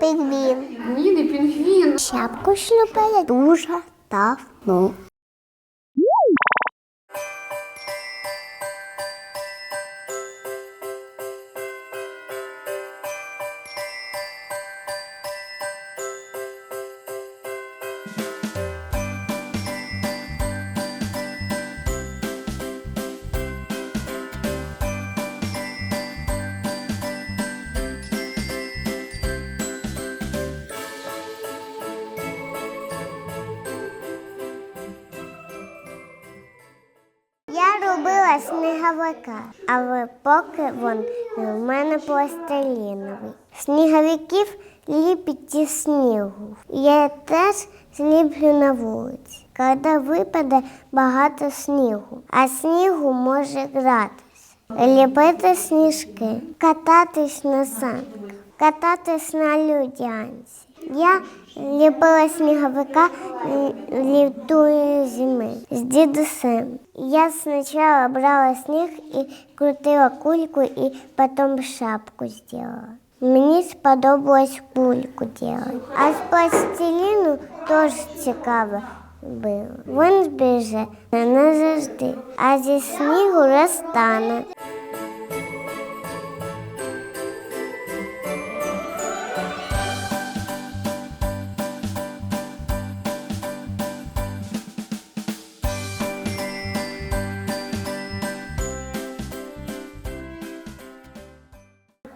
Пінгвін. Ні, не пінгвін. Шапку шлюпає дуже давно. Робила сніговика, але поки він в мене пластиліновий. Сніговиків ліпить із снігу. Я теж зліплю на вулиці, коли випаде багато снігу, а снігу може гратися. Ліпити сніжки, кататись на санках, кататись на людянці. Я ліпила сніговика л- літої зими з дідусем. Я спочатку брала снег і крутила кульку, і потім шапку сделала. Мені сподобалось кульку делать. А з пластиліну теж цікаво було. Він збіже назавжди, а зі снігу розтане.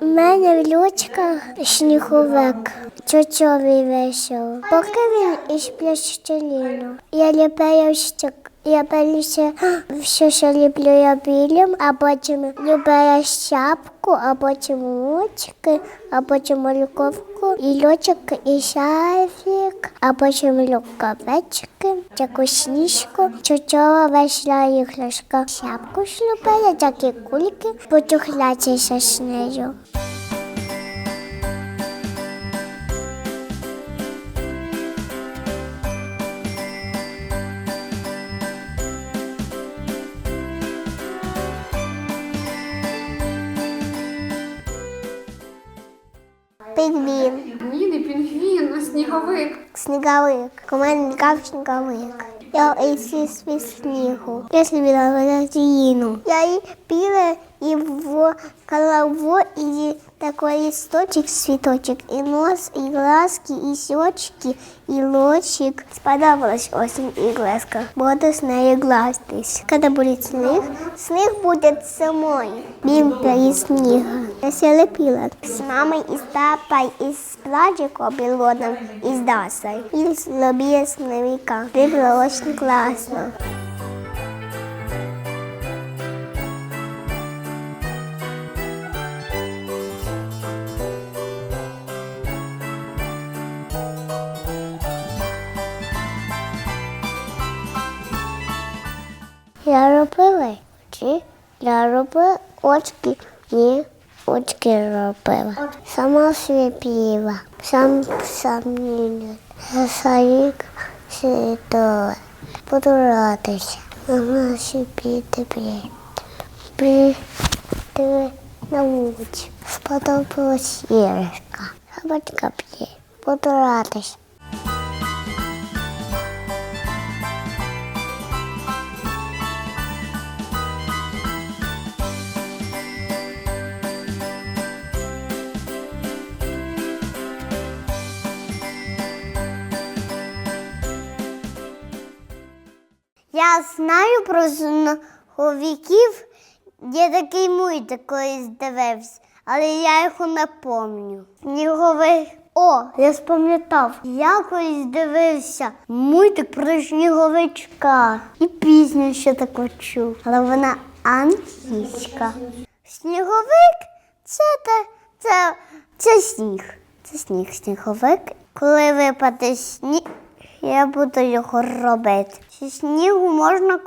У мене в лючках сніговик, чочовий весело. Поки він із пластиліну. Я ліпаю ще, я перше все, що ліплю я білим, а потім ліпаю щапку, а потім мучки, а потім мальковку, і льочок, і шафік, а потім рукавички, таку сніжку, чучова весела іграшка. Шапку так і кульки, потюхлятися з нею. Пінгвін. Ні, не пінгвін, а сніговик. Сніговик. У мене лікав сніговик. Я ісі свій снігу. Я любила Валентину. Я її пила его голову и такой листочек, цветочек, и нос, и глазки, и щечки, и лочик. Сподобалась осень и глазка. Буду с нею глазтись. Когда будет снег, снег будет самой. Бімпля із сніга. Я ся лепила з мамою і з папою, і з плачиком білодом, і з Дасою. І з лобія сневика. Було очень класно. Я робила очки, ні, очки робила. Сама сліпіла, сам сам не Саїк сидола. Буду радися. Мама собі тебе. Ти на вулиці. Сподобалась іграшка. Собачка п'є. Буду. Я знаю про сніговиків, є такий мультик колись дивився, але я його не пам'ятаю. Сніговик. О, я спам'ятав. Я колись дивився мультик про сніговичка. І пісню ще таку чув. Але вона англійська. Сніговик це те, це, це сніг. Це сніг, сніговик. Коли випаде сніг, я буду його робити. Зі снігу можна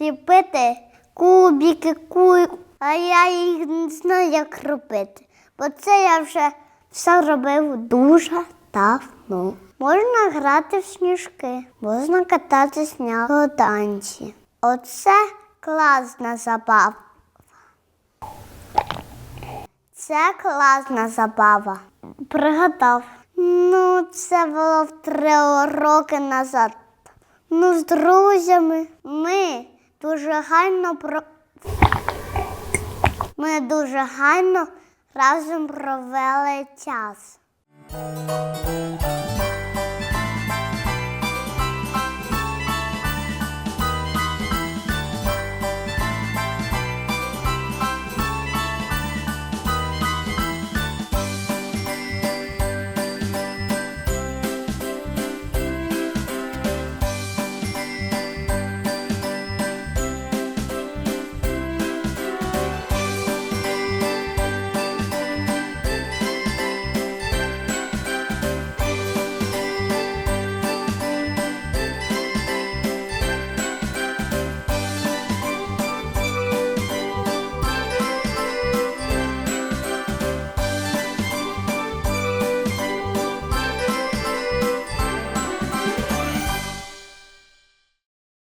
ліпити кубики, ку... а я їх не знаю, як робити. Бо це я вже все робив дуже давно. Можна грати в сніжки, можна кататись на годанці. Оце класна забава. Це класна забава. Пригадав. Ну, це було в три роки назад. Ну, з друзями. Ми дуже гарно про. Ми дуже гарно разом провели час.